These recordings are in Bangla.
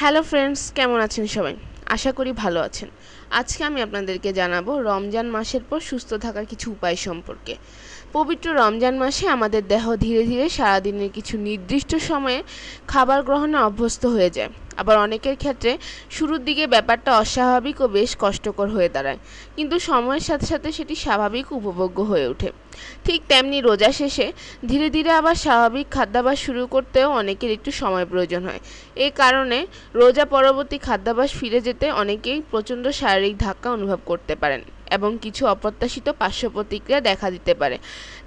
হ্যালো ফ্রেন্ডস, কেমন আছেন সবাই? আশা করি ভালো আছেন। আজকে আমি আপনাদেরকে জানাব রমজান মাসের পর সুস্থ থাকার কিছু উপায় সম্পর্কে। পবিত্র রমজান মাসে আমাদের দেহ ধীরে ধীরে সারাদিনের কিছু নির্দিষ্ট সময়ে খাবার গ্রহণে অভ্যস্ত হয়ে যায়। আবার অনেকের ক্ষেত্রে শুরুর দিকে ব্যাপারটা অস্বাভাবিক ও বেশ কষ্টকর হয়ে দাঁড়ায়। কিন্তু সময়ের সাথে সাথে সেটি স্বাভাবিক উপভোগ্য হয়ে ওঠে। ঠিক তেমনি রোজা শেষে ধীরে ধীরে আবার স্বাভাবিক খাদ্যাভ্যাস শুরু করতেও অনেকের একটু সময় প্রয়োজন হয়। এ কারণে রোজা পরবর্তী খাদ্যাভ্যাস ফিরে যেতে অনেকেই প্রচণ্ড শারীরিক ধাক্কা অনুভব করতে পারেন। এবং কিছু অপ্রত্যাশিত পার্শ্ব প্রতিক্রিয়া দেখা দিতে পারে,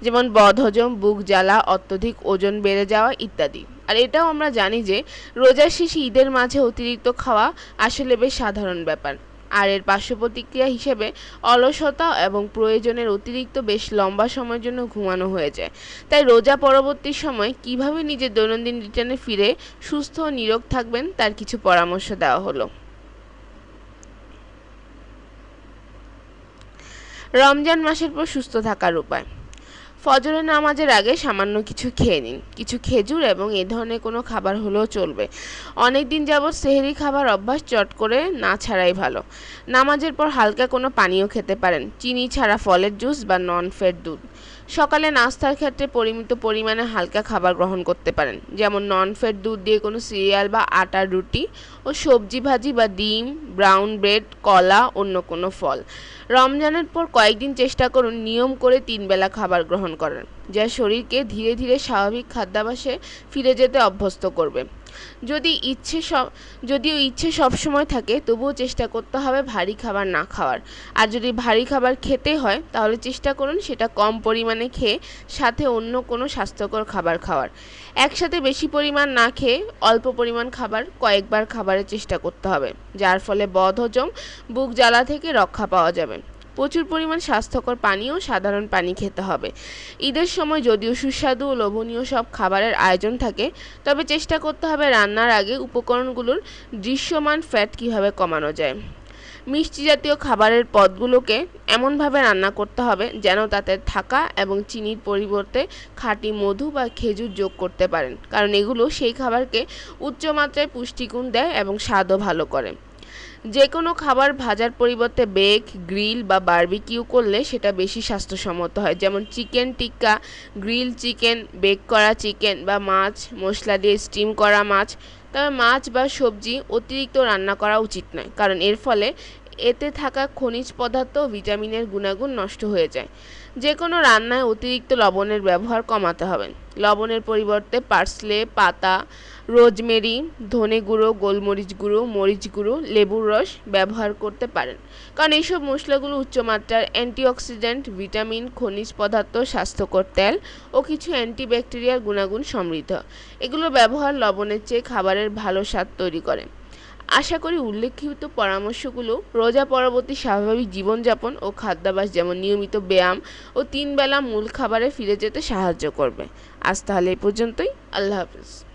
যেমন বদহজম, বুক জ্বালা, অত্যধিক ওজন বেড়ে যাওয়া ইত্যাদি। আর এটাও আমরা জানি যে, রোজার শেষে ঈদের মাঝে অতিরিক্ত খাওয়া আসলে বেশ সাধারণ ব্যাপার। আর এর পার্শ্ব প্রতিক্রিয়া হিসেবে অলসতা এবং প্রয়োজনের অতিরিক্ত বেশ লম্বা সময়ের জন্য ঘুমানো হয়ে যায়। তাই রোজা পরবর্তী সময় কীভাবে নিজের দৈনন্দিন রিটার্নে ফিরে সুস্থ ও নিরোগ থাকবেন, তার কিছু পরামর্শ দেওয়া হলো। রমজান মাসের পর সুস্থ থাকার উপায়। ফজরের নামাজের আগে সামান্য কিছু খেয়ে নিন। কিছু খেজুর এবং এ ধরনের কোনো খাবার হলেও চলবে। অনেক দিন যাবৎ সেহেরি খাবার অভ্যাস চট করে না ছাড়াই ভালো। নামাজের পর হালকা কোনো পানীয় খেতে পারেন। চিনি ছাড়া ফলের জুস বা নন ফ্যাট দুধ। সকালে নাস্তার ক্ষেত্রে পরিমিত পরিমাণে হালকা খাবার গ্রহণ করতে পারেন। যেমন নন ফ্যাট দুধ দিয়ে কোনো সিরিয়াল বা আটার রুটি ও সবজি ভাজি বা ডিম ব্রাউন ব্রেড কলা, অন্য কোনো ফল। রমজানের পর কয়েকদিন চেষ্টা করুন নিয়ম করে তিন বেলা খাবার গ্রহণ করার, যা শরীরকে ধীরে ধীরে স্বাভাবিক খাদ্যাভাসে ফিরে যেতে অভ্যস্ত করবে। যদি ইচ্ছে সব যদিও ইচ্ছে সব সময় থাকে, তবুও চেষ্টা করতে হবে ভারী খাবার না খাওয়ার। আর যদি ভারী খাবার খেতে হয়, তাহলে চেষ্টা করুন সেটা কম পরিমাণে খেয়ে সাথে অন্য কোনো স্বাস্থ্যকর খাবার খাওয়ার। একসাথে বেশি পরিমাণ না খেয়ে অল্প পরিমাণ খাবার কয়েকবার খাবারের চেষ্টা করতে হবে, যার ফলে বদহজম, বুক জ্বালা থেকে রক্ষা পাওয়া যাবে। প্রচুর পরিমাণ স্বাস্থ্যকর পানি ও সাধারণ পানি খেতে হবে। ঈদের সময় যদিও সুস্বাদু ও লোভনীয় সব খাবারের আয়োজন থাকে, তবে চেষ্টা করতে হবে রান্নার আগে উপকরণগুলোর দৃশ্যমান ফ্যাট কীভাবে কমানো যায়। মিষ্টি জাতীয় খাবারের পদগুলোকে এমনভাবে রান্না করতে হবে যেন তাতে থাকা এবং চিনির পরিবর্তে খাঁটি মধু বা খেজুর যোগ করতে পারেন, কারণ এগুলো সেই খাবারকে উচ্চমাত্রায় পুষ্টিগুণ দেয় এবং স্বাদও ভালো করে। যে কোনো খাবার ভাজার পরিবর্তে বেক, গ্রিল বা বার্বিকিউ করলে সেটা বেশি স্বাস্থ্যসম্মত হয়। যেমন chicken tikka, grill chicken, bake করা চিকেন বা মাছ, মশলা দিয়ে স্টিম করা মাছ। তবে মাছ বা সবজি অতিরিক্ত রান্না করা উচিত নয়, কারণ এর ফলে এতে থাকা খনিজ পদার্থ ভিটামিনের গুণাগুণ নষ্ট হয়ে যায়। যে কোনো রান্নায় অতিরিক্ত লবণের ব্যবহার কমাতে হবে। লবণের পরিবর্তে পার্সলে, পাতা, রোজমেরি, ধনে গুঁড়ো, গোলমরিচ গুঁড়ো, মরিচ গুঁড়ো, লেবুর রস ব্যবহার করতে পারেন। কারণ এইসব মশলাগুলো উচ্চমাত্রার অ্যান্টিঅক্সিডেন্ট, ভিটামিন, খনিজ পদার্থ, স্বাস্থ্যকর তেল ও কিছু অ্যান্টিব্যাকটেরিয়াল গুণাগুণ সমৃদ্ধ। এগুলো ব্যবহার লবণের চেয়ে খাবারের ভালো স্বাদ তৈরি করে। আশা করি উল্লেখিত পরামর্শগুলো রোজা পরবর্তী স্বাভাবিক জীবনযাপন ও খাদ্যাভ্যাস যেমন নিয়মিত ব্যায়াম ও তিনবেলা মূল খাবারে ফিরে যেতে সাহায্য করবে। আজ তাহলে এ পর্যন্তই। আল্লাহ হাফিজ।